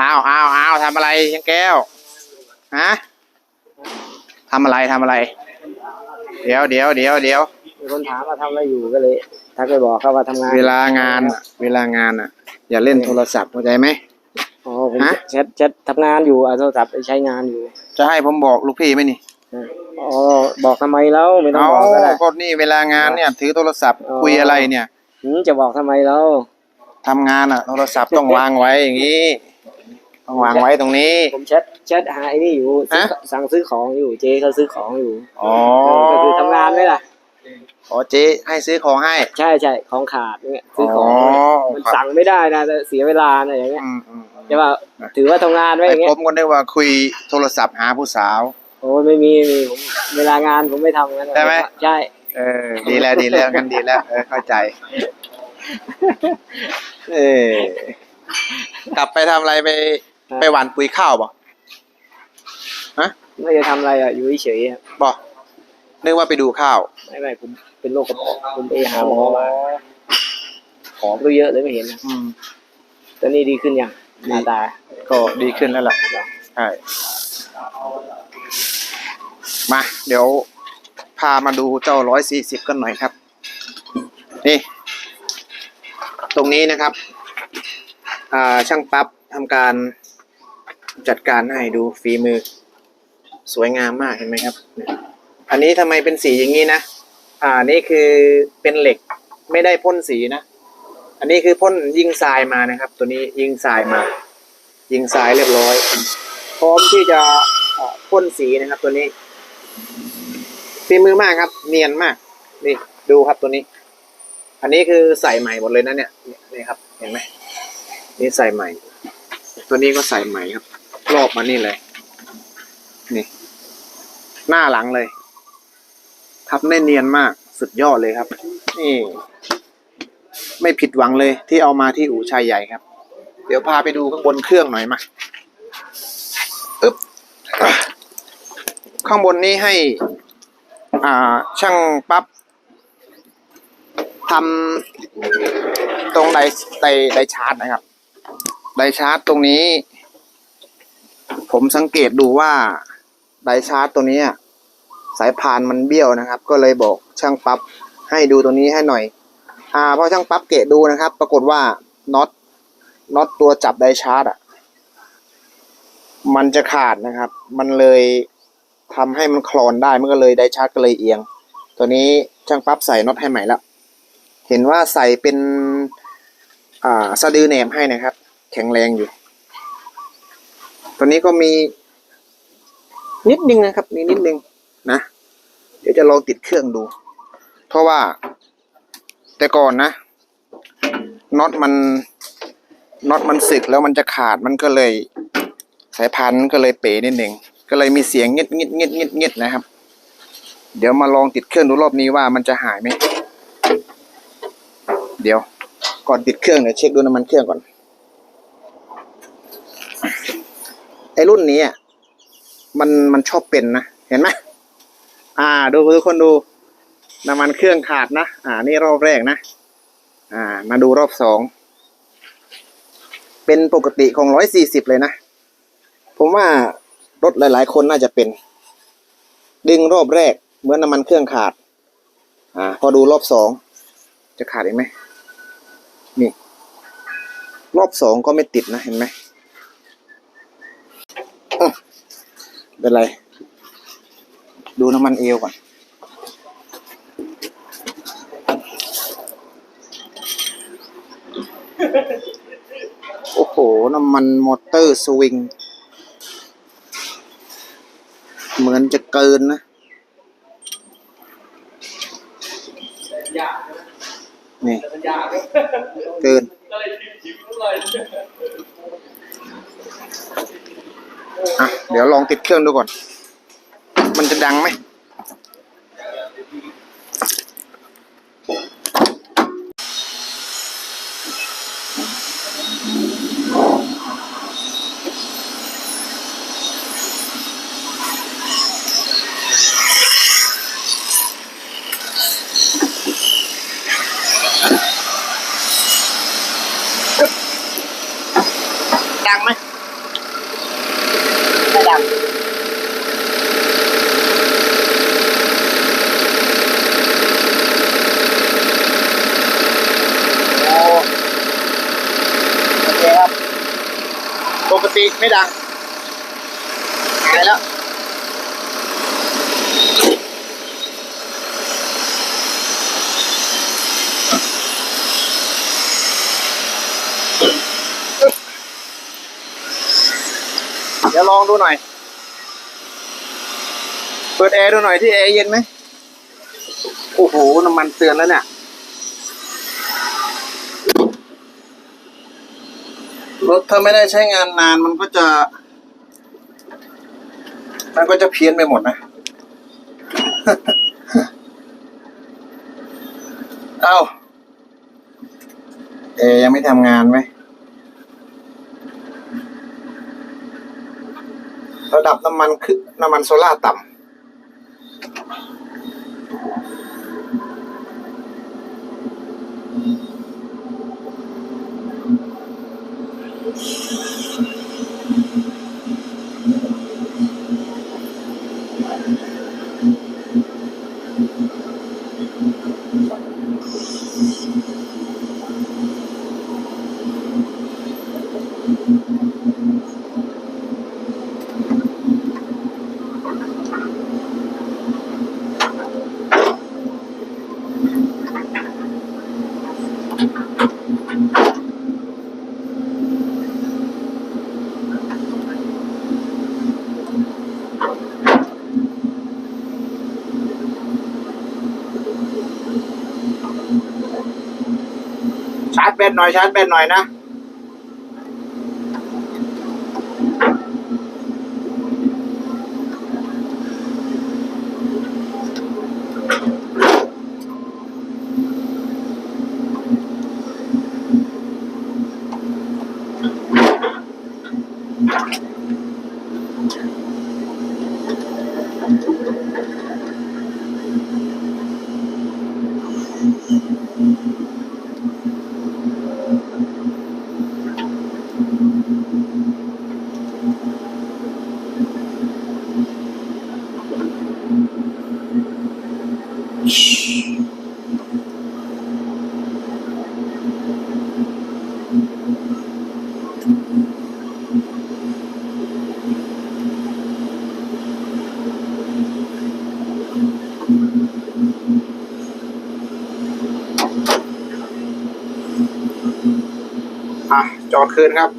อ้าวอ้าวอ้าวทำอะไรยังแก้ว ฮะทำอะไรทำอะไร เดี๋ยวเดี๋ยวเดี๋ยวเดี๋ยวมีคนถามว่าทำอะไรอยู่ก็เลยทักไปบอกเขาว่าทำงานเวลางานอะเวลางานอะ อย่าเล่นโทรศัพท์เข้าใจไหม อ๋อผมฮะ แชทแชททำงานอยู่เอาโทรศัพท์ไปใช้งานอยู่จะให้ผมบอกลูกพี่ไหมนี่อ๋อบอกทำไมแล้วไม่ต้องเอาบอกก็ได้ ก็นี่เวลางานเนี่ย ถือโทรศัพท์อ๋อ คุยอะไรเนี่ย หืมจะบอกทำไมแล้ว ทำงานอะ โทรศัพท์ต้องวางไว้อย่างนี้ ต้องวางไว้ตรงนี้ ผมแชทแชทหาไอ้นี่อยู่ซื้อฮะ สั่งซื้อของอยู่เจ๊เขาซื้อของอยู่อ๋อก็คือทำงานไหมล่ะ อ๋อเจ๊ให้ซื้อของให้ ใช่ใช่ของขาดเนี่ยซื้อของอ๋อ มันสั่งไม่ได้นะแต่เสียเวลานะอย่างเงี้ยอืมอืมอืมใช่ป่ะถือว่าทำงานไว้อไอ้ย่างเงี้ผยมก็นึกว่าคุยโทรศัพท์หาผู้สาว โอ้ยไม่มีไม่มีผมเวลางานผมไม่ทำงั้นใช่ไหม ใช่ เออ ดีแล้วดีแล้วกันดีแล้ว เออเข้าใจ เออกลับไปทำอะไรไป ไปหว่านปุ๋ยข้าวบ่ฮะไม่จะทำอะไรอะ อยู่เฉยๆอะบ่นึกว่าไปดูข้าวไม่ไม่ผมเป็นโรคกระเพาะผมไปหาหมอมาหอมก็เยอะเลยไม่เห็นนะอืม ตอนนี้ดีขึ้นยังหน้าตาก็ดีขึ้นแล้วล่ะใช่มา เดี๋ยว พามาดูเจ้าร้อยสี่สิบกันหน่อยครับ นี่ ตรงนี้นะครับช่างปั๊บทำการจัดการให้ดูฝีมือ สวยงามมากเห็นไหมครับ อันนี้ทำไมเป็นสีอย่างนี้นะ อ่านี่คือเป็นเหล็กไม่ได้พ่นสีนะ อันนี้คือพ่นยิงทรายมานะครับ ตัวนี้ยิงทรายมา ยิงทรายเรียบร้อย พร้อมที่จะพ่นสีนะครับตัวนี้ฝีมือมากครับ เนียนมากนี่ดูครับตัวนี้ อันนี้คือใส่ใหม่หมดเลยนะเนี่ยนี่ครับ เห็นไหมนี่ใส่ใหม่ ตัวนี้ก็ใส่ใหม่ครับ รอบมานี่เลย นี่ หน้าหลังเลยทับได้เนียนมากสุดยอดเลยครับ นี่ ไม่ผิดหวังเลย ที่เอามาที่อู่ชายใหญ่ครับ เดี๋ยวพาไปดูข้างบนเครื่องหน่อยมาอึ๊บข้างบนนี้ให้ อ่า ช่างปั๊บ ทำตรงไดไดไดชาร์จนะครับ ไดชาร์จตรงนี้ ผมสังเกตดูว่าไดชาร์จตัวนี้สายพานมันเบี้ยวนะครับ ก็เลยบอกช่างปั๊บให้ดูตัวนี้ให้หน่อย อ่าพอช่างปั๊บเกะดูนะครับ ปรากฏว่าน็อตน็อตตัวจับไดชาร์จอะ มันจะขาดนะครับ มันเลยทำให้มันคลอนได้มันก็เลยไดชาร์จก็เลยเอียง ตัวนี้ช่างปั๊บใส่น็อตให้ใหม่แล้ว เห็นว่าใส่เป็นอ่าสะดือแหนมให้นะครับ แข็งแรงอยู่ ตัวนี้ก็มีนิดนึงนะครับ มีนิดนึงนะ เดี๋ยวจะลองติดเครื่องดู เพราะว่า แต่ก่อนนะน็อตมันน็อตมันสึกแล้วมันจะขาดมันก็เลย สายพันธุ์ก็เลยเป๋นิดหนึ่งก็เลยมีเสียงเงียดเงียดเงียดเงียดนะครับ เดี๋ยวมาลองติดเครื่องดูรอบนี้ว่ามันจะหายไหม เดี๋ยวก่อนติดเครื่องเดี๋ยวเช็คดูน้ำมันเครื่องก่อน ไอรุ่นนี้อะมันมันชอบเป็นนะ เห็นไหมอ่า ดูทุกคนดูน้ำมันเครื่องขาดนะ อ่า นี่รอบแรกนะ อ่า มาดูรอบสอง เป็นปกติของร้อยสี่สิบเลยนะ ผมว่ารถหลาย ๆ คนน่าจะเป็น ดึงรอบแรกเหมือนน้ำมันเครื่องขาด อ่า พอดูรอบสอง จะขาดอีกไหม นี่ รอบสองก็ไม่ติดนะเห็นไหมอื้อเป็นไร ดูน้ำมันเอวก่อน โอ้โห น้ำมันมอเตอร์สวิง เหมือนจะเกินนะ นี่เกินอะเดี๋ยวลองติดเครื่องดูก่อน มันจะดังไหม ติไม่ดังหายแล้วเดี๋ยวลองดูหน่อย เปิดแอร์ดูหน่อยที่แอร์เย็นไหม โอ้โห น้ำมันเตือนแล้วเนี่ย รถถ้าไม่ได้ใช้งานนานมันก็จะ มันก็จะเพี้ยนไปหมดนะ เอาเอยังไม่ทำงานไหมระดับน้ำมันคือน้ำมันโซล่าต่ำ Deus. ชาร์จแบตหน่อยชาร์จแบตหน่อยนะ คืนครับ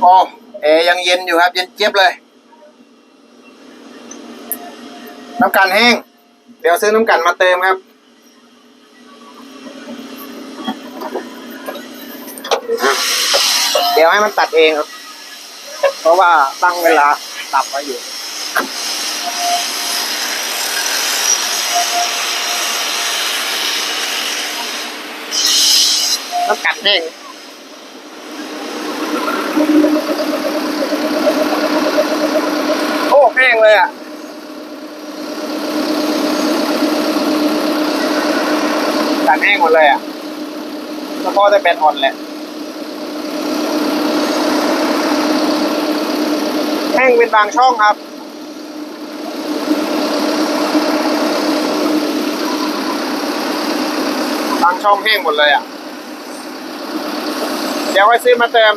โอ้แอร์ยังเย็นอยู่ครับ เย็นเจี๊ยบเลย น้ำกันแห้ง เดี๋ยวซื้อน้ำกันมาเติมครับ เดี๋ยวให้มันตัดเองครับ เพราะว่าตั้งเวลาตับไว้อยู่ น้ำกัดแห้งโอ้แห้งเลยอะกัดแห้งหมดเลยอะแล้วก็จะเป็นอ่อนแหละแห้งเป็นบางช่องครับบางช่องแห้งหมดเลยอะ เดี๋ยวไว้ซื้อมาเติม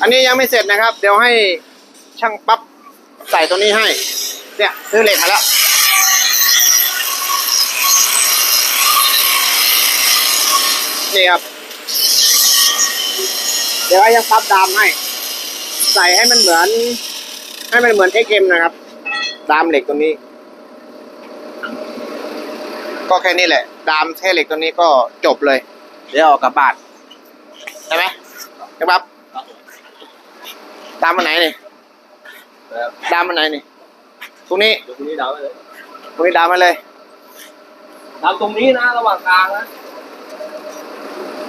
อันนี้ยังไม่เสร็จนะครับ เดี๋ยวให้ช่างปั๊บใส่ตัวนี้ให้ เนี่ยซื้อเหล็กมาแล้วนี่ครับ เดี๋ยวให้ช่างปั๊บดามให้ ใส่ให้มันเหมือน ให้มันเหมือน XM นะครับ ดามเหล็กตรงนี้ ก็แค่นี้แหละ ดามแค่เหล็กตัวนี้ก็จบเลย เดี๋ยวเออกกลับบ้านใช่ไหมครับ ดามมันไหนนี่ดามมันไหนนี่ตรงนี้เดี๋ยวตรงนี้ดาวไปเลยตรงนี้ดามมาเลยดาวตรงนี้นะ ระหว่างกลางนะ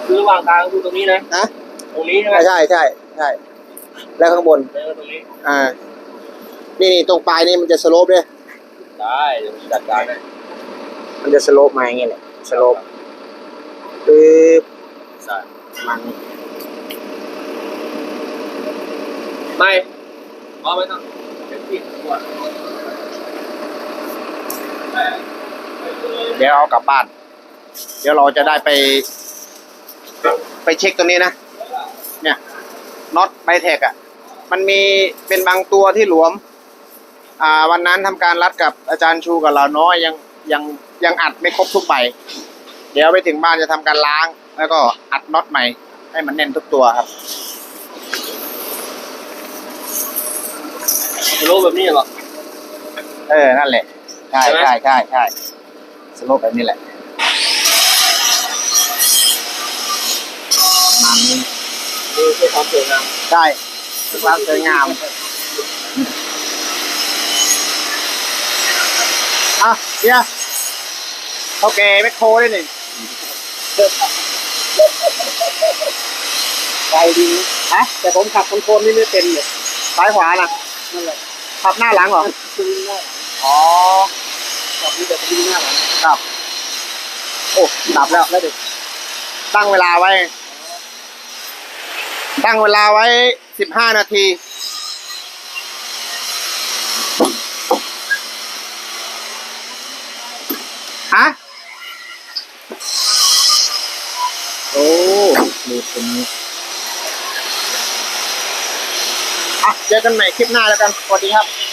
คือระหว่างกลางคือตรงนี้นะนะตรงนี้ใช่ไหมใช่ใช่ใช่ใช่แล้วข้างบนแล้วก็ตรงนี้อ่านี่นี่ตรงปลายนี่มันจะสโลปด้วยได้เดี๋ยวผมจัดการให้ มันจะสโลปมาอย่างเงี้ยแหละสโลปปึ๊บใช่มันไม่พอไม่ต้องเป็นที่ตัวเดี๋ยวเอากลับบ้าน เดี๋ยวเราจะได้ไป ไปเช็คตัวนี้นะ เนี่ยน็อตไบเทคอะ มันมีเป็นบางตัวที่หลวม อ่า วันนั้นทำการรัดกับอาจารย์ชูกับเราน้อยยังยัง ยังอัดไม่ครบทุกใบ เดี๋ยวไปถึงบ้านจะทำการล้าง แล้วก็อัดน็อตใหม่ ให้มันแน่นทุกตัวครับรู้แบบนี้เหรอ เออ นั่นแหละ ใช่ใช่ไหมใช่ใช่ใช่สโลปแบบนี้แหละประมันนี้ดูเพื่อความสวยงาม ใช่เป็นความสวยงามอะเดี๋ยว โอเคแมคโครได้หนึ่งใจดีฮะแต่ผมขับคนโทรลนี่ไม่เป็นเลยซ้ายขวาน่ะนั่นแหละขับหน้าหลังเหรออ๋อแบบนี้แต่ดีหน้าหลังครับ โอ้ดับแล้วแล้วเด็กตั้งเวลาไว้ ตั้งเวลาไว้สิบห้านาทีฮะ โอ้ ดูตรงนี้อะเจอกันใหม่คลิปหน้าแล้วกัน สวัสดีครับ